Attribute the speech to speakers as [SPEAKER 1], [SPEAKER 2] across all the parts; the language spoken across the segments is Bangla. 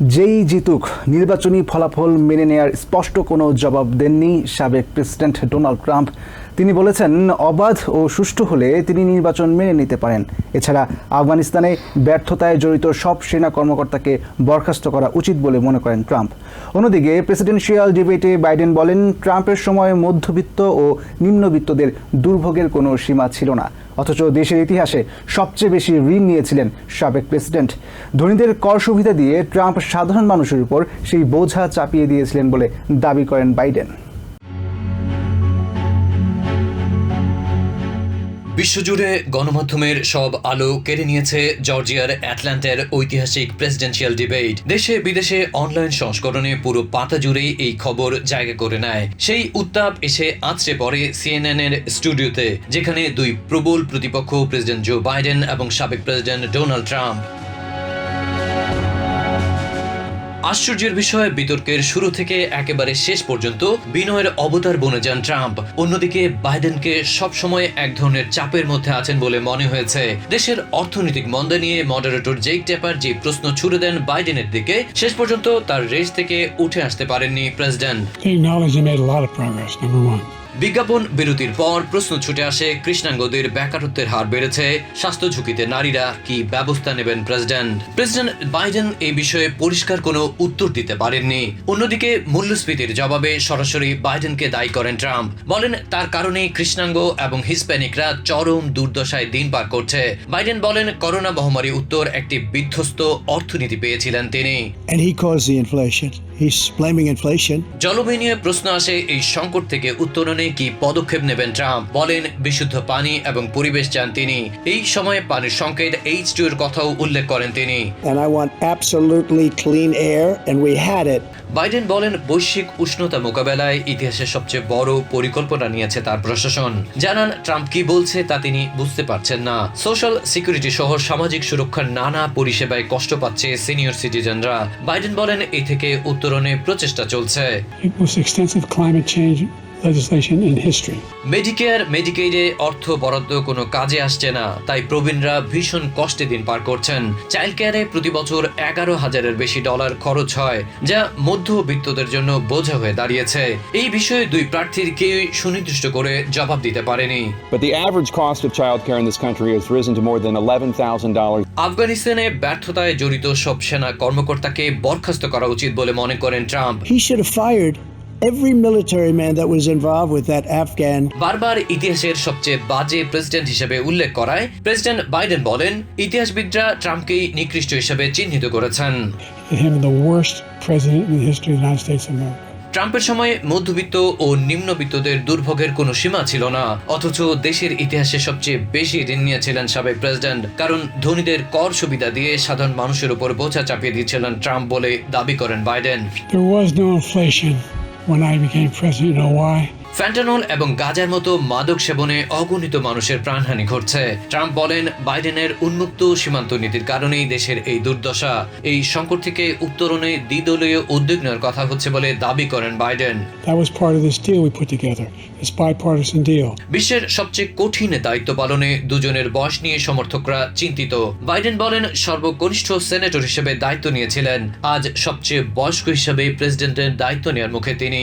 [SPEAKER 1] যেই জিতুক, নির্বাচনী ফলাফল মেনে নেয়ার স্পষ্ট কোনো জবাব দেননি সাবেক প্রেসিডেন্ট ডোনাল্ড ট্রাম্প। তিনি বলেছেন, অবাধ ও সুষ্ঠু হলে তিনি নির্বাচন মেনে নিতে পারেন। এছাড়া আফগানিস্তানে ব্যর্থতায় জড়িত সব সেনা কর্মকর্তাকে বরখাস্ত করা উচিত বলে মনে করেন ট্রাম্প। অন্যদিকে, প্রেসিডেন্সিয়াল ডিবেটে বাইডেন বলেন, ট্রাম্পের সময় মধ্যবিত্ত ও নিম্নবিত্তদের দুর্ভোগের কোনো সীমা ছিল না। অথচ দেশের ইতিহাসে সবচেয়ে বেশি ঋণ নিয়েছিলেন সাবেক প্রেসিডেন্ট। ধনীদের কর সুবিধা দিয়ে ট্রাম্প সাধারণ মানুষের উপর সেই বোঝা চাপিয়ে দিয়েছিলেন বলে দাবি করেন বাইডেন।
[SPEAKER 2] বিশ্বজুড়ে গণমাধ্যমের সব আলো কেড়ে নিয়েছে জর্জিয়ার অ্যাটলান্টার ঐতিহাসিক প্রেসিডেন্সিয়াল ডিবেট। দেশে বিদেশে অনলাইন সংস্করণে পুরো পাতা জুড়েই এই খবর জায়গা করে নেয়। সেই উত্তাপ এসে আছড়ে পড়ে সিএনএন এর স্টুডিওতে, যেখানে দুই প্রবল প্রতিপক্ষ, প্রেসিডেন্ট জো বাইডেন এবং সাবেক প্রেসিডেন্ট ডোনাল্ড ট্রাম্প। আশ্চর্যের বিষয় বিতর্কের শুরু থেকে একেবারে শেষ পর্যন্ত বিনয়ের অবতার বনে যান ট্রাম্প। অন্যদিকে বাইডেনকে সবসময় এক ধরনের চাপের মধ্যে আছেন বলে মনে হয়েছে। দেশের অর্থনৈতিক মন্দা নিয়ে মডারেটর জেক টেপার যে প্রশ্ন ছুড়ে দেন বাইডেনের দিকে, শেষ পর্যন্ত তার রেস থেকে উঠে আসতে পারেননি প্রেসিডেন্ট। বিজ্ঞাপন বিরতির পর প্রশ্ন ছুটে আসে, কৃষ্ণাঙ্গদের বেকারত্বের হার বেড়েছে, স্বাস্থ্য ঝুঁকিতে নারীরা কি ব্যবস্থা নেবেন প্রেসিডেন্ট? প্রেসিডেন্ট বাইডেন এই বিষয়ে পরিষ্কার কোনো উত্তর দিতে পারেননি। অন্যদিকে মূল্যস্ফীতির জবাবে সরাসরি বাইডেনকে দায়ী করেন ট্রাম্প। বলেন, তার কারণে কৃষ্ণাঙ্গ এবং হিসপ্যানিকরা চরম দুর্দশায় দিন পার করছে। বাইডেন বলেন, করোনা মহামারী উত্তর একটি বিধ্বস্ত অর্থনীতি পেয়েছিলেন তিনি.
[SPEAKER 3] He's blaming inflation.
[SPEAKER 2] জলবায়ু নিয়ে প্রশ্ন আসে এই সংকট থেকে উত্তরণে কি পদক্ষেপ নেবেন ট্রাম্প? বলেন বিশুদ্ধ পানি এবং পরিবেশ চান তিনি। এই সময়ে পানির সংকেত এইচ টু এর কথাও উল্লেখ করেন তিনি।
[SPEAKER 3] And I want absolutely clean air, and we had it.
[SPEAKER 2] Biden বলেন বৈশ্বিক উষ্ণতা মোকাবেলায় ইতিহাসের সবচেয়ে বড় পরিকল্পনা নিয়েছে তার প্রশাসন। জানান ট্রাম্প কি বলছে তা তিনি বুঝতে পারছেন না। সোশ্যাল সিকিউরিটি সহ সামাজিক সুরক্ষার নানা পরিষেবায় কষ্ট পাচ্ছে সিনিয়র সিটিজেনরা। বাইডেন বলেন এই থেকে উত্তরণে প্রচেষ্টা চলছে।
[SPEAKER 4] Legislation in history.
[SPEAKER 2] মেডিকেয়ার মেডিকেইডে অর্থ বরাদ্দ কোনো কাজে আসছে না তাই প্রবীণরা ভীষণ কষ্টে দিন পার করছেন। চাইল্ড কেয়ারে প্রতি বছর এগারো হাজারের বেশি ডলার খরচ হয় যা মধ্যবিত্তদের জন্য বোঝা হয়ে দাঁড়িয়েছে। এই বিষয়ে দুই প্রার্থীর কেউই সুনির্দিষ্ট করে জবাব দিতে পারেনি।
[SPEAKER 5] But the average cost of childcare in this country has risen to more than $11,000
[SPEAKER 2] আফগানিস্তানে ব্যর্থতায় জড়িত সব সেনা কর্মকর্তাকে বরখাস্ত করা উচিত বলে মনে করেন Trump.
[SPEAKER 3] He should have fired every military man that was involved with that Afghan.
[SPEAKER 2] বারবার ইতিহাসের সবচেয়ে বাজে প্রেসিডেন্ট হিসেবে উল্লেখ করায় প্রেসিডেন্ট বাইডেন বলেন ইতিহাসবিদরা ট্রাম্পকেই নিকৃষ্ট হিসেবে চিহ্নিত করেছেন
[SPEAKER 4] Him the worst president in the history of the United States of America.
[SPEAKER 2] ট্রাম্পের সময় মধ্যবিত্ত ও নিম্নবিত্তদের দুর্ভোগের কোনো সীমা ছিল না অথচ দেশের ইতিহাসে সবচেয়ে বেশি ঋণ নিয়েছিলেন সাবেক প্রেসিডেন্ট কারণ ধনীদের কর সুবিধা দিয়ে সাধারণ মানুষের উপর বোঝা চাপিয়ে দিয়েছিলেন ট্রাম্প বলে দাবি করেন Biden
[SPEAKER 4] There was no inflation when I became president. You know why?
[SPEAKER 2] Fentanyl এবং গাজার মতো মাদক সেবনে অগণিত মানুষের প্রাণহানি ঘটছে। ট্রাম্প বলেন বাইডেনের উন্মুক্ত সীমান্ত নীতির কারণেই দেশের এই দুর্দশা। এই সংকট থেকে উত্তরণে দ্বিদলীয় উদ্যোগ নেওয়ার কথা হচ্ছে বলে দাবি করেন বাইডেন. বিশ্বের সবচেয়ে কঠিন দায়িত্ব পালনে দুজনের বয়স নিয়ে সমর্থকরা চিন্তিত। বাইডেন বলেন সর্বকনিষ্ঠ সেনেটর হিসেবে দায়িত্ব নিয়েছিলেন। আজ সবচেয়ে বয়স্ক হিসেবে প্রেসিডেন্টের দায়িত্ব নেওয়ার মুখে তিনি।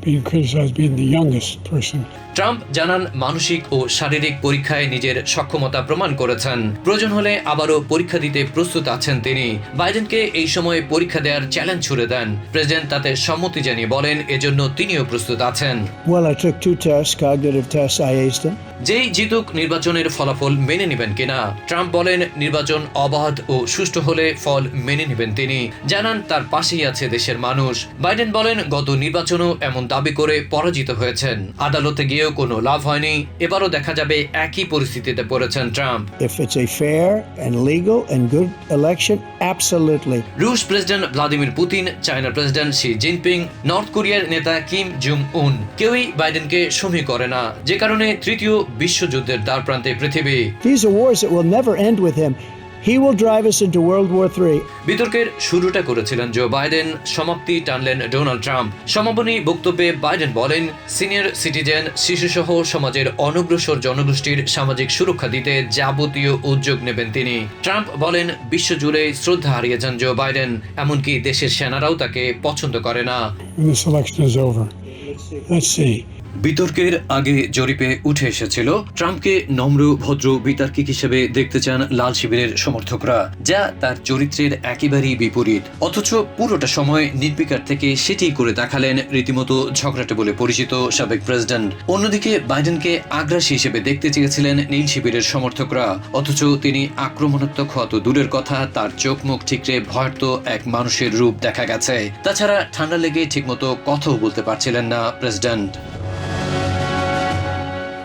[SPEAKER 4] Being being criticized being the youngest person.
[SPEAKER 2] Trump জানান মানসিক ও শারীরিক পরীক্ষায় নিজের সক্ষমতা প্রমাণ করেছেন প্রয়োজন হলে আবারও পরীক্ষা দিতে প্রস্তুত আছেন তিনি বাইডেনকে এই সময় পরীক্ষা দেওয়ার চ্যালেঞ্জ ছুড়ে দেন প্রেসিডেন্ট তাতে সম্মতি জানিয়ে বলেন এজন্য তিনিও প্রস্তুত আছেন
[SPEAKER 3] Well, I took two tests, cognitive tests. I aced them.
[SPEAKER 2] যেই জিতুক নির্বাচনের ফলাফল মেনে নেবেন কিনা ট্রাম্প বলেন নির্বাচন অবাধ ও সুষ্ঠু হলে ফল মেনে নেবেন তিনি জানান তার পাশেই আছে দেশের মানুষ বাইডেন বলেন গত নির্বাচনও এমন দাবি করে পরাজিত হয়েছেন। আদালতে গিয়েও কোনো লাভ হয়নি। এবারও দেখা যাবে একই পরিস্থিতিতে পড়েছেন ট্রাম্প. রুশ প্রেসিডেন্ট ভ্লাদিমির পুতিন চায়নার প্রেসিডেন্ট শি জিনপিং নর্থ কোরিয়ার নেতা কিম জুং উন কেউই বাইডেনকে সমী করে না। যে কারণে তৃতীয় বিশ্বযুদ্ধের দ্বার প্রান্তে পৃথিবী।
[SPEAKER 3] These are wars that will never end with him. He will drive us into World War III.
[SPEAKER 2] বিতর্কের শুরুটা করেছিলেন জো বাইডেন সমাপ্তি টানলেন ডোনাল্ড ট্রাম্প সমাপনী বক্তব্যে বাইডেন বলেন সিনিয়র সিটিজেন শিশুসহ সমাজের অনগ্রসর জনগোষ্ঠীর সামাজিক সুরক্ষা দিতে যাবতীয় উদ্যোগ নেবেন তিনি ট্রাম্প বলেন বিশ্বজুড়ে শ্রদ্ধা হারিয়েছেন জো বাইডেন এমনকি দেশের সেনারাও তাকে পছন্দ করে না
[SPEAKER 4] When this election is over, let's see.
[SPEAKER 2] বিতর্কের আগে জরিপে উঠে এসেছিল, ট্রাম্পকে নম্র, ভদ্র, বিতার্কিক হিসেবে দেখতে চান লাল শিবিরের সমর্থকরা, যা তার চরিত্রের একেবারেই বিপরীত। অথচ পুরোটা সময় নির্বিকার থেকে সেটি করে দেখালেন রীতিমতো ঝগড়াটে বলে পরিচিত সাবেক প্রেসিডেন্ট। অন্যদিকে বাইডেনকে আগ্রাসী হিসেবে দেখতে চেয়েছিলেন নীল শিবিরের সমর্থকরা, অথচ তিনি আক্রমণাত্মক হওয়া তো দূরের কথা, তার চোখ মুখ ঠিকরে ভয়ার্ত এক মানুষের রূপ দেখা গেছে। তাছাড়া ঠান্ডা লেগে ঠিকমতো কথাও বলতে পারছিলেন না president.